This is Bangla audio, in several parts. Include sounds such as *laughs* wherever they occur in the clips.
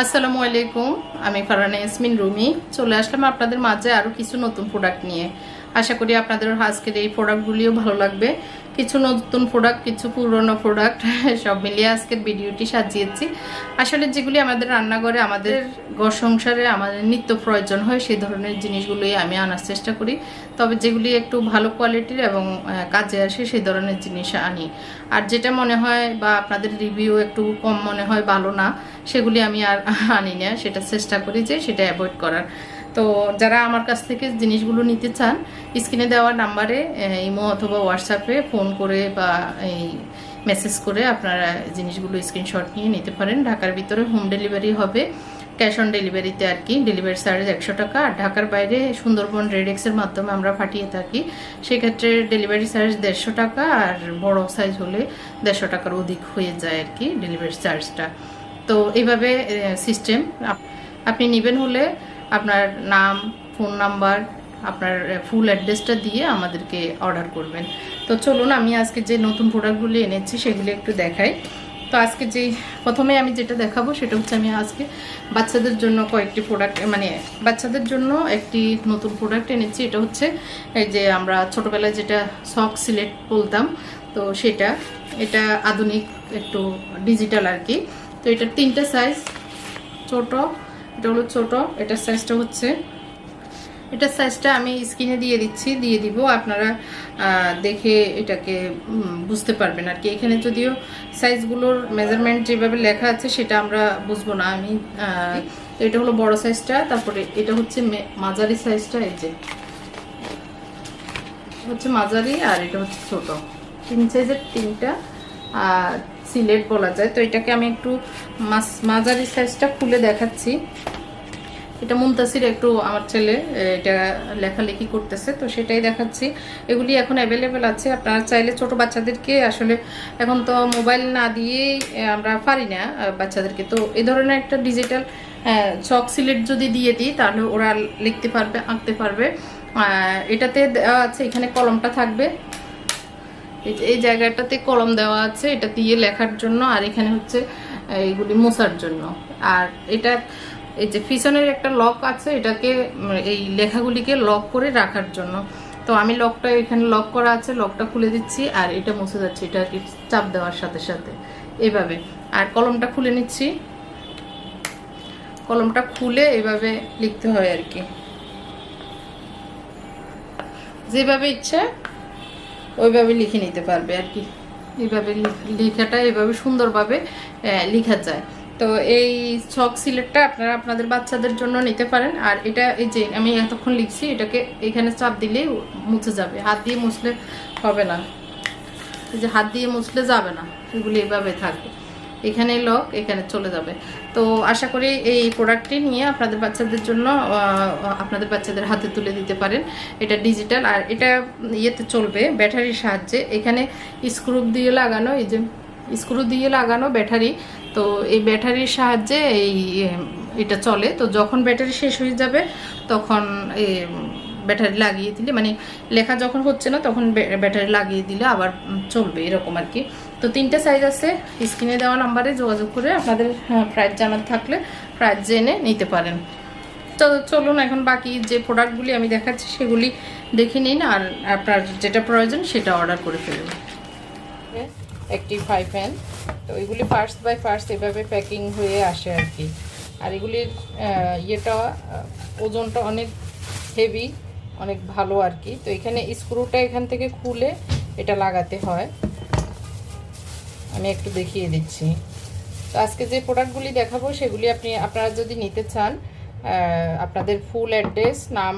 আসসালামু আলাইকুম, আমি ফারানা ইয়াসমিন রুমি। চলে আসলাম আপনাদের মাঝে আরও কিছু নতুন প্রোডাক্ট নিয়ে। আশা করি আপনাদের আজকের এই প্রোডাক্টগুলিও ভালো লাগবে। কিছু নতুন প্রোডাক্ট কিছু পুরনো প্রোডাক্ট *laughs* সব মিলিয়ে আজকের ভিডিওটি সাজিয়েছি। আসলে যেগুলি আমাদের রান্নাঘরে, আমাদের ঘর সংসারে আমাদের নিত্য প্রয়োজন হয়, সেই ধরনের জিনিসগুলোই আমি আনার চেষ্টা করি। তবে যেগুলি একটু ভালো কোয়ালিটির এবং কাজে আসে, সেই ধরনের জিনিস আনি। আর যেটা মনে হয় বা আপনাদের রিভিউ একটু কম মনে হয় ভালো না, সেগুলি আমি আর আনি না। সেটা চেষ্টা করি যে সেটা অ্যাভয়েড করার। তো যারা আমার কাছ থেকে জিনিসগুলো নিতে চান, স্ক্রিনে দেওয়া নাম্বারে ইমো অথবা হোয়াটসঅ্যাপে ফোন করে বা এই মেসেজ করে আপনারা জিনিসগুলো স্ক্রিনশট নিয়ে নিতে পারেন। ঢাকার ভিতরে হোম ডেলিভারি হবে। ক্যাশ অন ডেলিভারিতে আর কি ডেলিভারি চার্জ একশো টাকা। আর ঢাকার বাইরে সুন্দরবন রেডেক্সের মাধ্যমে আমরা পাঠিয়ে থাকি। সেক্ষেত্রে ডেলিভারি চার্জ দেড়শো টাকা আর বড় সাইজ হলে দেড়শো টাকার অধিক হয়ে যায় আর কি ডেলিভারি চার্জটা তো এইভাবে সিস্টেম আপনি নেবেন হলে আপনার নাম ফোন নাম্বার আপনার ফুল অ্যাড্রেসটা দিয়ে আমাদেরকে অর্ডার করবেন। তো চলুন, আমি আজকে যে নতুন প্রোডাক্টগুলি এনেছি সেগুলি একটু দেখাই। তো আজকে যেই, প্রথমে আমি যেটা দেখাবো সেটা হচ্ছে আমি আজকে বাচ্চাদের জন্য কয়েকটি প্রোডাক্ট মানে বাচ্চাদের জন্য একটি নতুন প্রোডাক্ট এনেছি। এটা হচ্ছে এই যে আমরা ছোটোবেলায় যেটা সক সিলেক্ট বলতাম, তো সেটা। এটা আধুনিক, একটু ডিজিটাল আর কি। তো এটার তিনটা সাইজ ছোট এটা হলো ছোট এটার সাইজটা হচ্ছে। এটার সাইজটা আমি স্ক্রিনে দিয়ে দিচ্ছি, দিয়ে দিব। আপনারা দেখে এটাকে বুঝতে পারবেন আর কি। এখানে যদিও সাইজগুলোর মেজারমেন্ট যেভাবে লেখা আছে, সেটা আমরা বুঝব না। আমি এটা হলো বড় সাইজটা তারপরে এটা হচ্ছে মাঝারি সাইজটা এই যে। হচ্ছে মাঝারি আর এটা হচ্ছে ছোট। তিন সাইজের তিনটা, আর সিলেট বলা যায়। তো এটাকে আমি একটু মাঝারি সাইজটা খুলে দেখাচ্ছি। এটা মুমতাসির একটু আমার ছেলে এটা লেখালেখি করতেছে, তো সেটাই দেখাচ্ছি। এগুলি এখন অ্যাভেলেবেল আছে। আপনারা চাইলে ছোট বাচ্চাদেরকে আসলে এখন তো মোবাইল না দিয়েই আমরা পারি না বাচ্চাদেরকে। তো এ ধরনের একটা ডিজিটাল চক সিলেট যদি দিয়ে দিই, তাহলে ওরা লিখতে পারবে, আঁকতে পারবে। এটাতে দেওয়া আছে, এখানে কলমটা থাকবে। এই যে, এই জায়গাটাতে কলম দেওয়া আছে, এটা দিয়ে লেখার জন্য, আর এখানে হচ্ছে এইগুলি মোছার জন্য। আর এটা, এই যে পিছনের একটা লক আছে, এটাকে, এই লেখাগুলিকে লক করে রাখার জন্য। তো আমি লকটা এখানে লক করা আছে, লকটা খুলে দিচ্ছি, আর এটা মুছে যাচ্ছে, এটা কি চাপ দেওয়ার সাথে সাথে। এভাবে। আর কলমটা খুলে নিচ্ছি। কলমটা খুলে এভাবে লিখতে হয় আর কি। যেভাবে ইচ্ছে ওইভাবে লিখে নিতে পারবে আর কি। এইভাবে লেখাটা এইভাবে সুন্দরভাবে লেখা যায়। তো এই ছক সিলেটটা আপনারা আপনাদের বাচ্চাদের জন্য নিতে পারেন। আর এটা এই যে আমি এতক্ষণ লিখছি, এটাকে এখানে চাপ দিলেই মুছে যাবে। হাত দিয়ে মুছলে হবে না। এই যে হাত দিয়ে মুছলে যাবে না। এগুলি এভাবে থাকবে। এখানে লক, এখানে চলে যাবে। তো আশা করি এই প্রোডাক্টটি নিয়ে আপনাদের বাচ্চাদের জন্য আপনাদের বাচ্চাদের হাতে তুলে দিতে পারেন। এটা ডিজিটাল আর এটা ইয়েতে চলবে ব্যাটারির সাহায্যে। এখানে স্ক্রু দিয়ে লাগানো, এই যে স্ক্রু দিয়ে লাগানো ব্যাটারি। তো এই ব্যাটারির সাহায্যে এই এটা চলে। তো যখন ব্যাটারি শেষ হয়ে যাবে, তখন ব্যাটারি লাগিয়ে দিলে মানে লেখা যখন হচ্ছে না, তখন ব্য- ব্যাটারি লাগিয়ে দিলে আবার চলবে, এরকম আর কি। তো তিনটে সাইজ আছে। স্ক্রিনে দেওয়া নাম্বারে যোগাযোগ করে আপনাদের প্রাইস জানার থাকলে প্রাইস জেনে নিতে পারেন। তো চলুন এখন বাকি যে প্রোডাক্টগুলি আমি দেখাচ্ছি সেগুলি দেখে নিন আর আপনার যেটা প্রয়োজন সেটা অর্ডার করে ফেলুন। একটি ফাইভ ফ্যান তো এগুলি ফার্স্ট বাই ফার্স্ট এভাবে প্যাকিং হয়ে আসে আর কি। আর এগুলির ইয়েটা ওজনটা অনেক হেভি অনেক ভালো আর কি। তো এখানে স্ক্রুটা এখান থেকে খুলে এটা লাগাতে হয়। আমি একটু দেখিয়ে দিচ্ছি। তো আজকে যে প্রোডাক্টগুলি দেখাবো, সেগুলি আপনি, আপনারা যদি নিতে চান আপনাদের ফুল অ্যাড্রেস নাম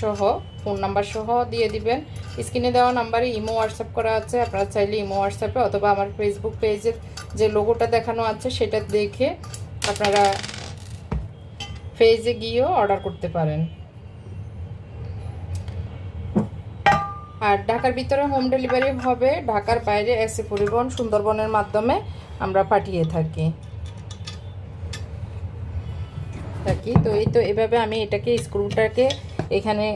সহ ফোন নাম্বার সহ দিয়ে দিবেন। স্ক্রিনে দেওয়া নাম্বারে ইমো, হোয়াটসঅ্যাপ করা আছে। আপনারা চাইলে ইমো, হোয়াটসঅ্যাপে অথবা আমার ফেসবুক পেজের যে লোগোটা দেখানো আছে, সেটা দেখে আপনারা পেজে গিয়েও অর্ডার করতে পারেন। আর ঢাকার ভিতরে হোম ডেলিভারি হবে, ঢাকার বাইরে এসে পরিবহন সুন্দরবনের মাধ্যমে আমরা পাঠিয়ে থাকি। থাকি। তো এই তো এভাবে আমি এটাকে স্ক্রুটাকে এখানে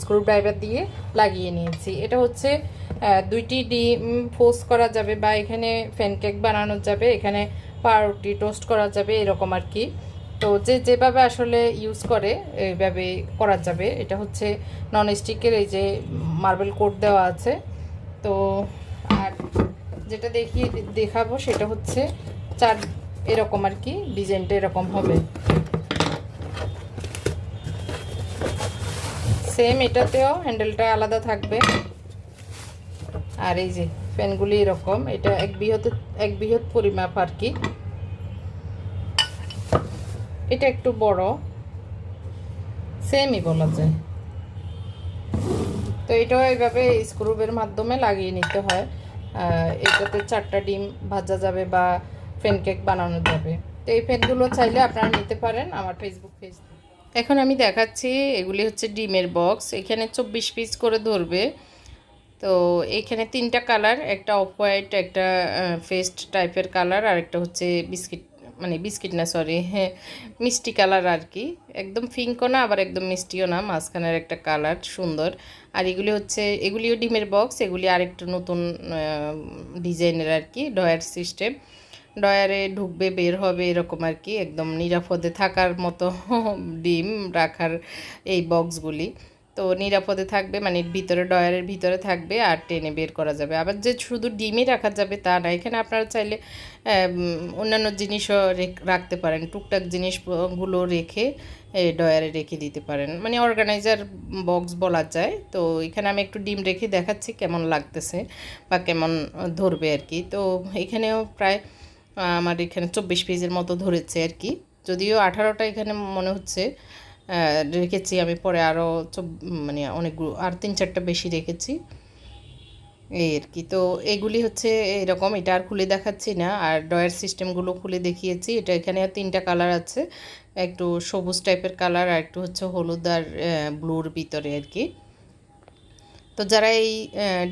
স্ক্রু ড্রাইভার দিয়ে লাগিয়ে নিয়েছি। এটা হচ্ছে দুইটি ডিম পোস্ট করা যাবে বা এখানে ফ্যানকেক বানানো যাবে, এখানে পাউরুটি টোস্ট করা যাবে, এরকম আর কি। তো যে যেভাবে আসলে ইউজ করে, এইভাবে করা যাবে, এটা হচ্ছে নন স্টিকের এই যে মার্বেল কোট দেওয়া আছে। তো আর যেটা দেখিয়ে দেখাবো সেটা হচ্ছে চার এরকম আর কি ডিজাইনটা এরকম হবে। সেম এটাতেও হ্যান্ডেলটা আলাদা থাকবে। আর এই যে ফ্যানগুলি এরকম, এটা এক বৃহৎ এক বৃহৎ পরিমাপ আর কি। এটা একটু বড়। সেমই বলা যায়। তো এটাও এইভাবে স্ক্রুবের মাধ্যমে লাগিয়ে নিতে হয়। এটাতে চারটা ডিম ভাজা যাবে বা ফ্যান কেক বানানো যাবে। তো এই ফ্যানগুলো চাইলে আপনারা নিতে পারেন আমার ফেসবুক পেজ এখন আমি দেখাচ্ছি, এগুলি হচ্ছে ডিমের বক্স এখানে চব্বিশ পিস করে ধরবে। তো এখানে তিনটা কালার একটা অফ হোয়াইট একটা ফেস্ট টাইপের কালার আর একটা হচ্ছে বিস্কিট মানে বিস্কিট না সরি হ্যাঁ মিষ্টি কালার আর কি। একদম ফিঙ্কও না, আবার একদম মিষ্টিও না, মাঝখানের একটা কালার সুন্দর। আর এগুলি হচ্ছে, এগুলিও ডিমের বক্স এগুলি আর আরেকটু নতুন ডিজাইনের আর কি ডয়ার সিস্টেম ডয়ারে ঢুকবে, বের হবে, এরকম আর কি, একদম নিরাপদে থাকার মতো *laughs* ডিম রাখার এই বক্সগুলি তো নিরাপদে থাকবে মানে ভিতরে ডয়ারের ভিতরে থাকবে আর টেনে বের করা যাবে। আবার যে শুধু ডিমই রাখা যাবে তা না, এখানে আপনারা চাইলে অন্যান্য জিনিসও রাখতে পারেন। টুকটাক জিনিসগুলো রেখে ডয়ারে রেখে দিতে পারেন। মানে অর্গানাইজার বক্স বলা যায়। তো এখানে আমি একটু ডিম রেখে দেখাচ্ছি কেমন লাগতেছে বা কেমন ধরবে আর কি। তো এখানেও প্রায় আমার এখানে চব্বিশ পেজের মতো ধরেছে আর কি। যদিও আঠারোটা এখানে মনে হচ্ছে রেখেছি। আমি পরে আরও মানে অনেকগুলো আর তিন চারটা বেশি রেখেছি। এই আর কি। তো এগুলি হচ্ছে এরকম। এটা আর খুলে দেখাচ্ছি না। আর ডয়ার সিস্টেমগুলো খুলে দেখিয়েছি। এটা এখানে তিনটা কালার আছে। একটু সবুজ টাইপের কালার আর একটু হচ্ছে হলুদ আর ব্লুর ভিতরে আর কি। তো যারা এই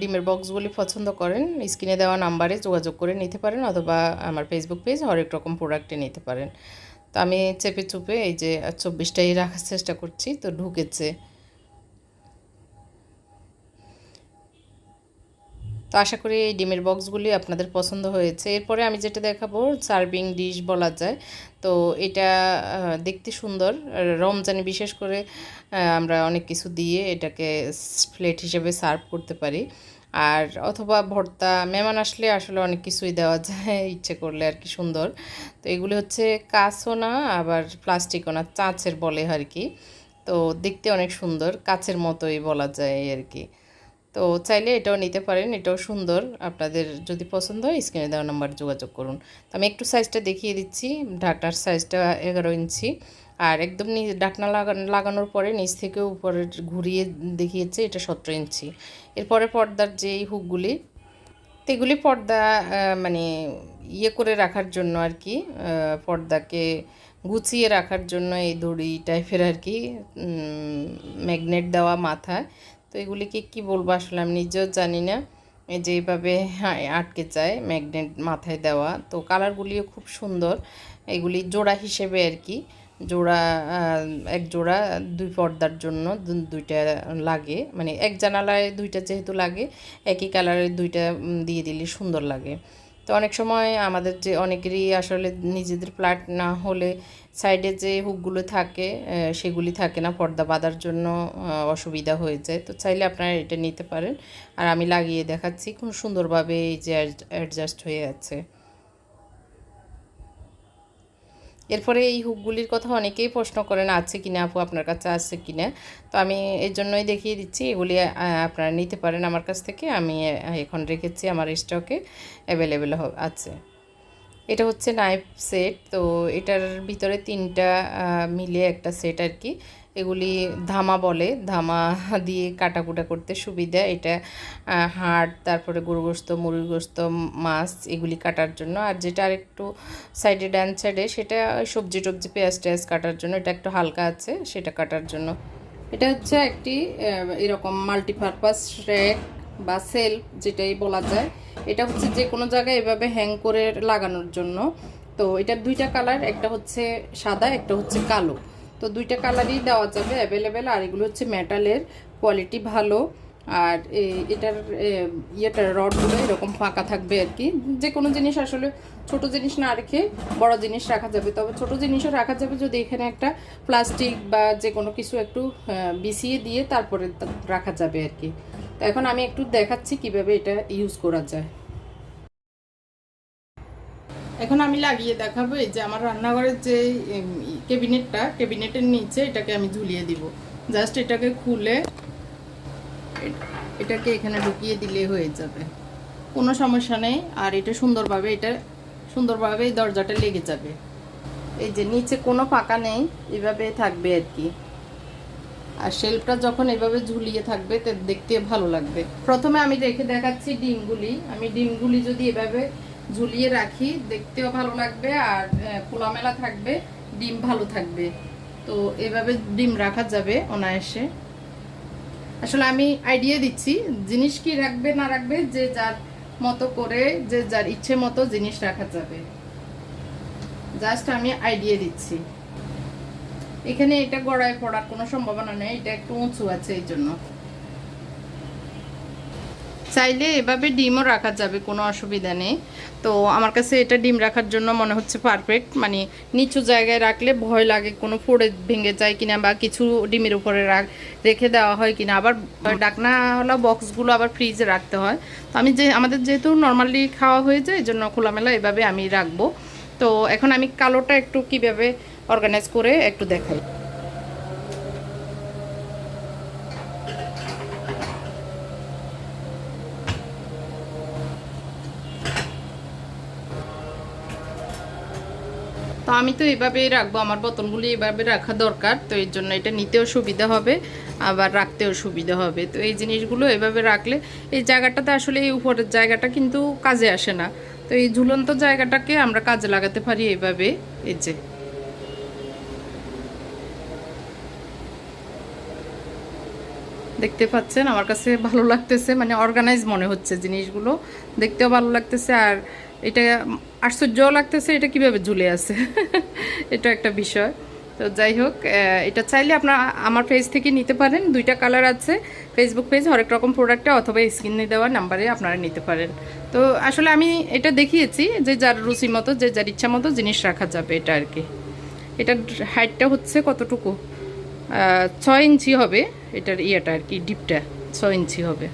ডিমের বক্সগুলি পছন্দ করেন, স্ক্রিনে দেওয়া নাম্বারে যোগাযোগ করে নিতে পারেন, অথবা আমার ফেসবুক পেজ হরেক রকম প্রোডাক্টে নিতে পারেন। তো আমি চেপে চুপে এই যে চব্বিশটাই রাখার চেষ্টা করছি, তো ঢুকেছে। তো আশা করি এই ডিমের বক্সগুলি আপনাদের পছন্দ হয়েছে। এরপরে আমি যেটা দেখাবো, সার্ভিং ডিশ বলা যায়। তো এটা দেখতে সুন্দর। রমজানে বিশেষ করে আমরা অনেক কিছু দিয়ে এটাকে প্লেট হিসেবে সার্ভ করতে পারি। আর অথবা ভর্তা, মেহমান আসলে আসলে অনেক কিছুই দেওয়া যায়, *laughs* ইচ্ছে করলে আর কি সুন্দর। তো এগুলি হচ্ছে কাঁচও না আবার প্লাস্টিকও না চাঁচের বলে আর কি। তো দেখতে অনেক সুন্দর, কাচের মতোই বলা যায় আর কি। তো চাইলে এটাও নিতে পারেন, এটাও সুন্দর। আপনাদের যদি পছন্দ হয়, স্ক্রিনে দেওয়া নাম্বার যোগাযোগ করুন। তো আমি একটু সাইজটা দেখিয়ে দিচ্ছি ঢাকনার সাইজটা এগারো ইঞ্চি। আর একদম ডাকনা লাগানোর পরে নিচ থেকে উপরে ঘুরিয়ে দেখিয়েছে এটা সতেরো ইঞ্চি। এরপরে পর্দার যে হুকগুলি এগুলি পর্দা মানে ইয়ে করে রাখার জন্য আর কি পর্দাকে গুছিয়ে রাখার জন্য এই দড়ি টাইপের আর কি ম্যাগনেট দেওয়া মাথায় তো এগুলিকে কি বলব আসলে আমি নিজেও জানি না। যে এইভাবে আটকে যায় ম্যাগনেট মাথায় দেওয়া। তো কালারগুলিও খুব সুন্দর। এগুলি জোড়া হিসেবে আর কি। জোড়া এক জোড়া দুই পর্দার জন্য দুইটা লাগে। মানে এক জানালায় দুইটা যেহেতু লাগে, একই কালারের দুইটা দিয়ে দিলে সুন্দর লাগে। তো অনেক সময় আমাদের যে অনেকেরই আসলে নিজেদের ফ্ল্যাট না হলে সাইডে যে হুকগুলো থাকে সেগুলি থাকে না, পর্দা বাঁধার জন্য অসুবিধা হয়ে যায়। তো চাইলে আপনারা এটা নিতে পারেন। আর আমি লাগিয়ে দেখাচ্ছি, খুব সুন্দরভাবে এই যে অ্যাডজাস্ট হয়ে আছে। এরপরে এই হুকগুলির কথা অনেকেই প্রশ্ন করেন, আছে কিনা আপু? আপনার কাছে আছে কিনা তো আমি এর জন্যই দেখিয়ে দিচ্ছি, এগুলি আপনারা নিতে পারেন আমার কাছ থেকে। আমি এখন রেখেছি, আমার স্টকে অ্যাভেলেবেল আছে। এটা হচ্ছে নাইফ সেট তো এটার ভিতরে তিনটা মিলে একটা সেট আর কি। এগুলি ধামা বলে। ধামা দিয়ে কাটাকুটা করতে সুবিধা। এটা হাড়, তারপরে গরুগোস্ত, মুরগিগোস্ত, মাছ এগুলি কাটার জন্য। আর যেটা আরেকটু সাইডে ডান সাইডে সেটা সবজি টবজি, পেঁয়াজ টেয়াজ কাটার জন্য। এটা একটু হালকা আছে, সেটা কাটার জন্য। এটা হচ্ছে একটি এরকম মাল্টিপারপাস র্যাক বা সেল যেটাই বলা যায়। এটা হচ্ছে যে কোনো জায়গায় এভাবে হ্যাং করে লাগানোর জন্য। তো এটার দুইটা কালার একটা হচ্ছে সাদা, একটা হচ্ছে কালো। তো দুইটা কালারই দেওয়া যাবে অ্যাভেলেবেল আর এগুলো হচ্ছে মেটালের কোয়ালিটি ভালো। আর এটার ইয়েটার রডগুলো এরকম ফাঁকা থাকবে আর কি। যে কোনো জিনিস আসলে ছোট জিনিস না রেখে বড় জিনিস রাখা যাবে। তবে ছোট জিনিসও রাখা যাবে যদি এখানে একটা প্লাস্টিক বা যে কোনো কিছু একটু বিছিয়ে দিয়ে তারপরে রাখা যাবে আর কি। তো এখন আমি একটু দেখাচ্ছি কীভাবে এটা ইউজ করা যায়। এখন আমি লাগিয়ে দেখাবো এই যে আমার রান্নাঘরের যে কেবিনেটটা কেবিনেটের নিচে এটাকে আমি ঝুলিয়ে দিব। জাস্ট এটাকে খুলে এটাকে এখানে ঢুকিয়ে দিলে হয়ে যাবে। কোনো সমস্যা নেই, আর এটা সুন্দরভাবে এটা সুন্দরভাবে এই দরজাটা লেগে যাবে। এই যে নিচে কোনো পাকা নেই, এভাবে থাকবে আর কি। আর শেলফটা যখন এভাবে ঝুলিয়ে থাকবে দেখতে ভালো লাগবে। প্রথমে আমি রেখে দেখাচ্ছি ডিমগুলি। আমি ডিমগুলি যদি এভাবে ঝুলিয়ে রাখি, দেখতেও ভালো লাগবে আর খোলামেলা থাকবে, ডিম ভালো থাকবে। তো এভাবে ডিম রাখা যাবে অনায়াসে। আসলে আমি আইডিয়া দিচ্ছি, জিনিস কি রাখবে, না রাখবে, যে যার মতো করে, যে যার ইচ্ছে মতো জিনিস রাখা যাবে। জাস্ট আমি আইডিয়া দিচ্ছি। এখানে এটা গড়ায় পড়ার কোনো সম্ভাবনা নেই, এটা একটু উঁচু আছে এই জন্য। চাইলে এভাবে ডিমও রাখা যাবে, কোনো অসুবিধা নেই। তো আমার কাছে এটা ডিম রাখার জন্য মনে হচ্ছে পারফেক্ট মানে নিচু জায়গায় রাখলে ভয় লাগে, কোনো ফোড়ে ভেঙে যায় কিনা বা কিছু ডিমের উপরে রাখ, রেখে দেওয়া হয় কিনা। আবার ডাকনাওয়ালা বক্সগুলো আবার ফ্রিজে রাখতে হয়। তো আমি যে, আমাদের যেহেতু নর্মালি খাওয়া হয়ে যায়, এই জন্য খোলামেলা এভাবে আমি রাখব। তো এখন আমি কালোটা একটু কীভাবে অর্গানাইজ করে একটু দেখাই। আমি তো এভাবেই রাখব, আমার বোতলগুলি এভাবে রাখা দরকার, তো এর জন্য এটা নিতেও সুবিধা হবে, আবার রাখতেও সুবিধা হবে। তো এই জিনিসগুলো এভাবে রাখলে এই জায়গাটাতে আসলে এই উপরের জায়গাটা কিন্তু কাজে আসে না। তো এই ঝুলন্ত জায়গাটাকে আমরা কাজে লাগাতে পারি এইভাবে এই যে। দেখতে পাচ্ছেন, আমার কাছে ভালো লাগতেছে মানে অর্গানাইজ মনে হচ্ছে জিনিসগুলো। দেখতেও ভালো লাগতেছে, আর এটা আশ্চর্য লাগতেছে, এটা কীভাবে ঝুলে আছে? *laughs* এটা একটা বিষয়। তো যাই হোক এটা চাইলে আপনার আমার পেজ থেকে নিতে পারেন, দুইটা কালার আছে। ফেসবুক পেজ হরেক রকম প্রোডাক্টে অথবা স্ক্রিনে দেওয়া নাম্বারে আপনারা নিতে পারেন। তো আসলে আমি এটা দেখিয়েছি যে যার রুচি মতো, যে যার ইচ্ছা মতো জিনিস রাখা যাবে এটা আর কি। এটার হাইটটা হচ্ছে কতটুকু? ছয় ইঞ্চি হবে, এটার ইয়েটা আর কি ডিপটা ছয় ইঞ্চি হবে।